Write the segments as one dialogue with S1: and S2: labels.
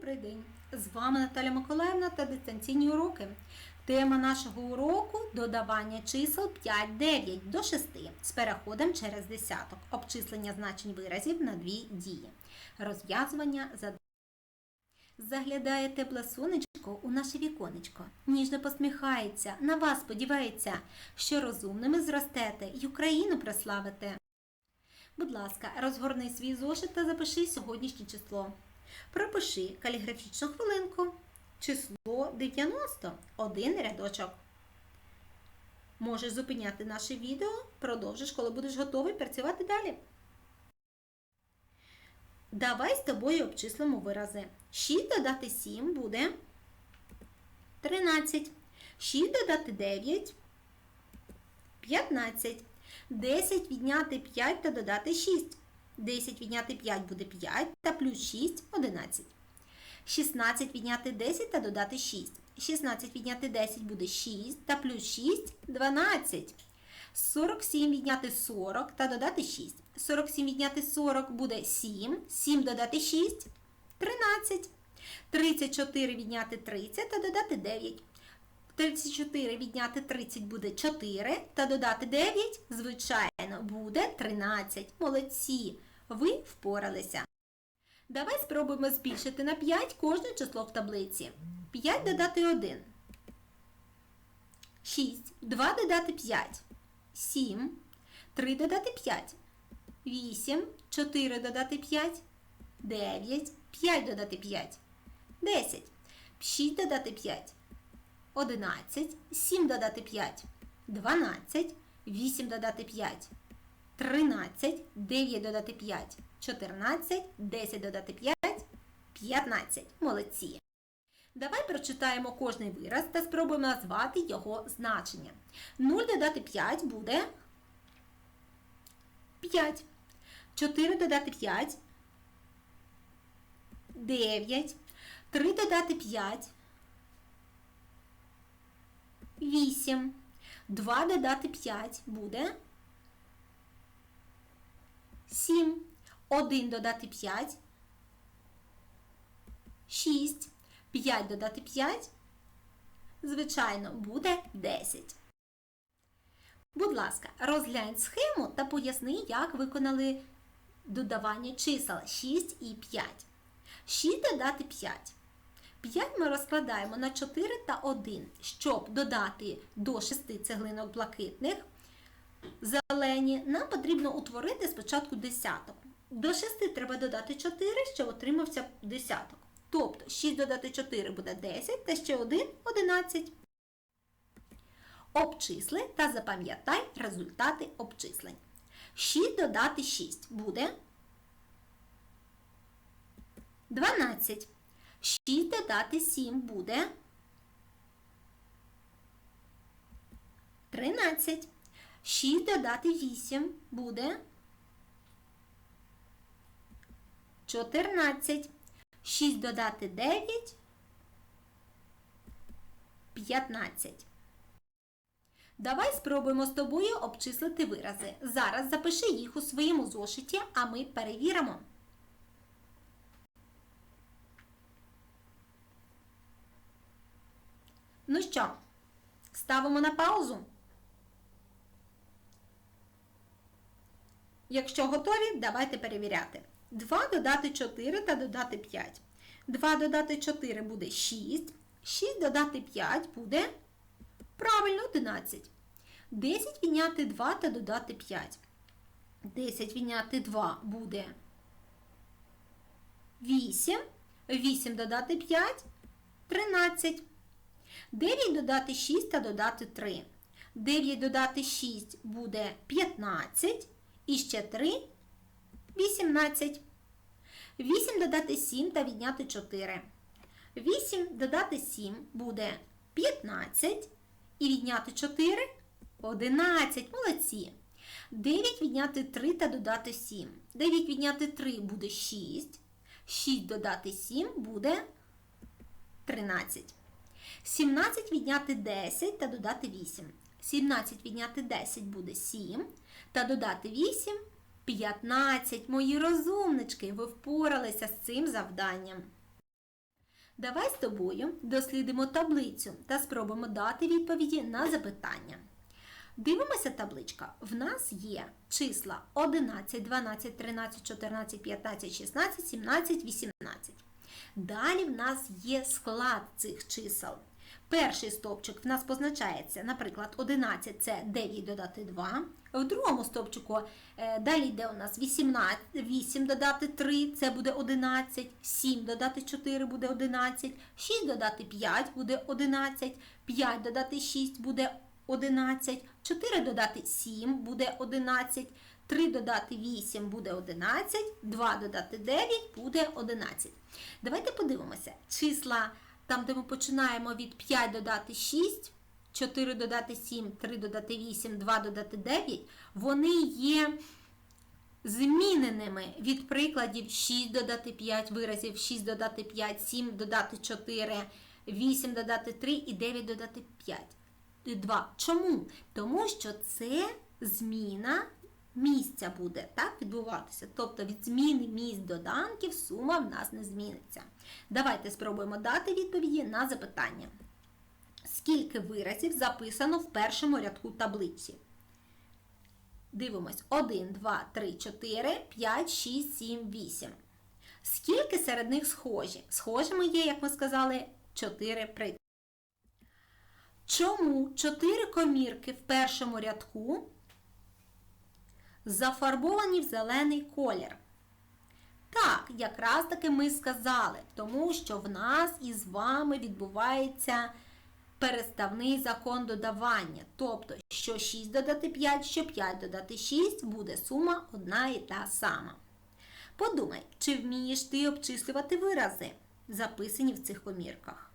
S1: Добрий день! З вами Наталя Миколаївна та дистанційні уроки. Тема нашого уроку додавання чисел 5-9 до 6 з переходом через десяток, обчислення значень виразів на дві дії, розв'язування задач. Заглядає тепле сонечко у наше віконечко, ніжно посміхається, на вас сподівається, що розумними зростете й Україну прославите. Будь ласка, розгорни свій зошит та запиши сьогоднішнє число. Пропиши каліграфічну хвилинку. Число 90. Один рядочок. Можеш зупиняти наше відео, продовжиш, коли будеш готовий працювати далі. Давай з тобою обчислимо вирази. 6 додати 7 буде 13. 6 додати 9 15. 10 відняти 5 та додати 6. 10 відняти 5 буде 5 та плюс 6 11. 16 відняти 10 та додати 6. 16 відняти 10 буде 6 та плюс 6 12. 47 відняти 40 та додати 6. 47 відняти 40 буде 7. 7 додати 6 13. 34 відняти 30 та додати 9. 34 відняти 30 буде 4 та додати 9, звичайно, буде 13. Молодці! Ви впоралися. Давай спробуємо збільшити на 5 кожне число в таблиці. 5 додати 1. 6. 2 додати 5. 7. 3 додати 5. 8. 4 додати 5. 9. 5 додати 5. 10. 6 додати 5. 11, 7 додати 5, 12, 8 додати 5, 13, 9 додати 5, 14, 10 додати 5, 15. Молодці. Давай прочитаємо кожний вираз та спробуємо назвати його значення. 0 додати 5 буде 5. 4 додати 5 9. 3 додати 5 8. 2 додати 5 буде 7. 1 додати 5 6. 5 додати 5, звичайно, буде 10. Будь ласка, розглянь схему та поясни, як виконали додавання чисел 6 і 5. 6 додати 5. 5 ми розкладаємо на 4 та 1, щоб додати до 6 цеглинок блакитних зелені, нам потрібно утворити спочатку десяток. До 6 треба додати 4, щоб отримався десяток. Тобто 6 додати 4 буде 10 та ще 1 11. Обчисли та запам'ятай результати обчислень. 6 додати 6 буде 12. 6 додати 7 буде 13. 6 додати 8 буде 14. 6 додати 9 15. Давай спробуємо з тобою обчислити вирази. Зараз запиши їх у своєму зошиті, а ми перевіримо. Ну що, ставимо на паузу? Якщо готові, давайте перевіряти. 2 додати 4 та додати 5. 2 додати 4 буде 6. 6 додати 5 буде правильно 11. 10 відняти 2 та додати 5. 10 відняти 2 буде 8. 8 додати 5 13. 9 додати 6 та додати 3. 9 додати 6 буде 15. І ще 3 18. 8 додати 7 та відняти 4. 8 додати 7 буде 15. І відняти 4 11. Молодці. 9 відняти 3 та додати 7. 9 відняти 3 буде 6. 6 додати 7 буде 13. 17 відняти 10 та додати 8. 17 відняти 10 буде 7. Та додати 8 15. Мої розумнички, ви впоралися з цим завданням. Давай з тобою дослідимо таблицю та спробуємо дати відповіді на запитання. Дивимося табличка. В нас є числа 11, 12, 13, 14, 15, 16, 17, 18. Далі в нас є склад цих чисел. Перший стовпчик в нас позначається, наприклад, 11 це 9 додати 2. В другому стовпчику е, далі йде у нас 18, 8 додати 3, це буде 11, 7 додати 4 буде 11, 6 додати 5 буде 11, 5 додати 6 буде 11, 4 додати 7 буде 11, 3 додати 8 буде 11, 2 додати 9 буде 11. Давайте подивимося. Числа там, де ми починаємо від 5 додати 6, 4 додати 7, 3 додати 8, 2 додати 9, вони є зміненими від прикладів 6 додати 5 виразів, 6 додати 5, 7 додати 4, 8 додати 3 і 9 додати 5. 2. Чому? Тому що це зміна місця буде так відбуватися. Тобто від зміни місць доданків сума в нас не зміниться. Давайте спробуємо дати відповіді на запитання. Скільки виразів записано в першому рядку таблиці? Дивимось 1, 2, 3, 4, 5, 6, 7, 8. Скільки серед них схожі? Схожими є, як ми сказали, 4 приклади. Чому 4 комірки в першому рядку зафарбовані в зелений колір? Так, якраз таки ми сказали, тому що в нас із вами відбувається переставний закон додавання. Тобто, що 6 додати 5, що 5 додати 6 буде сума одна і та сама. Подумай, чи вмієш ти обчислювати вирази, записані в цих комірках?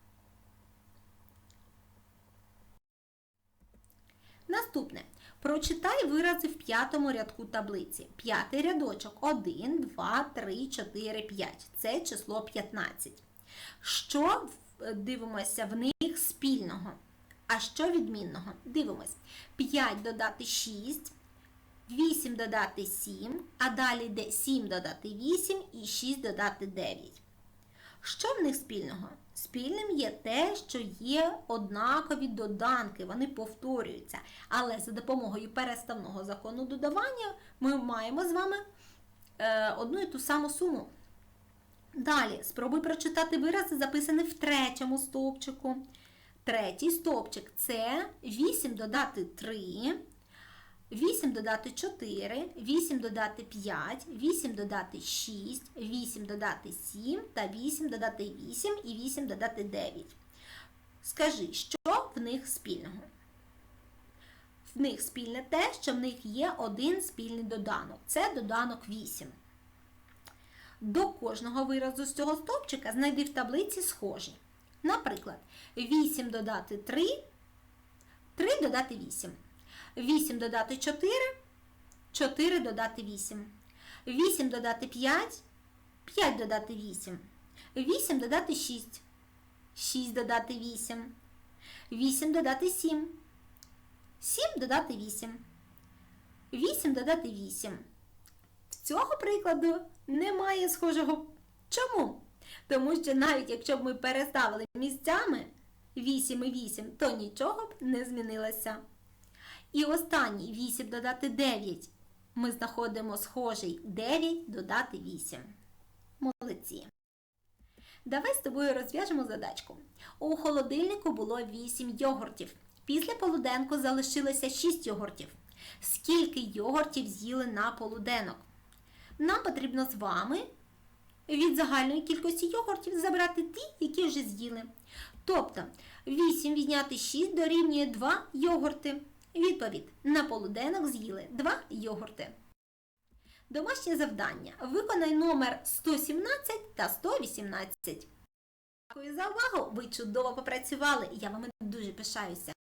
S1: Наступне. Прочитай вирази в п'ятому рядку таблиці. П'ятий рядочок 1, 2, 3, 4, 5. Це число 15. Що дивимося в них спільного? А що відмінного? Дивимось. 5 додати 6, 8 додати 7, а далі йде 7 додати 8 і 6 додати 9. Що в них спільного? Спільним є те, що є однакові доданки, вони повторюються. Але за допомогою переставного закону додавання ми маємо з вами е, одну і ту саму суму. Далі спробуй прочитати вирази, записані в третьому стовпчику. Третій стовпчик це 8 додати 3, 8 додати 4, 8 додати 5, 8 додати 6, 8 додати 7 та 8 додати 8 і 8 додати 9. Скажи, що в них спільного? В них спільне те, що в них є один спільний доданок. Це доданок 8. До кожного виразу з цього стовпчика знайди в таблиці схожі. Наприклад, 8 додати 3, 3 додати 8. 8 додати 4, 4 додати 8. 8 додати 5, 5 додати 8. 8 додати 6, 6 додати 8. 8 додати 7. 7 додати 8. 8 додати 8. В цього прикладу немає схожого. Чому? Тому що навіть якщо б ми переставили місцями 8 і 8, то нічого б не змінилося. І останній 8 додати 9. Ми знаходимо схожий 9 додати 8. Молодці. Давай з тобою розв'яжемо задачку. У холодильнику було 8 йогуртів. Після полуденку залишилося 6 йогуртів. Скільки йогуртів з'їли на полуденок? Нам потрібно з вами від загальної кількості йогуртів забрати ті, які вже з'їли. Тобто 8 відняти 6 дорівнює 2 йогурти. Відповідь: на полуденок з'їли 2 йогурти. Домашнє завдання. Виконай номер 117 та 118. Дякую за увагу! Ви чудово попрацювали, я вами дуже пишаюся.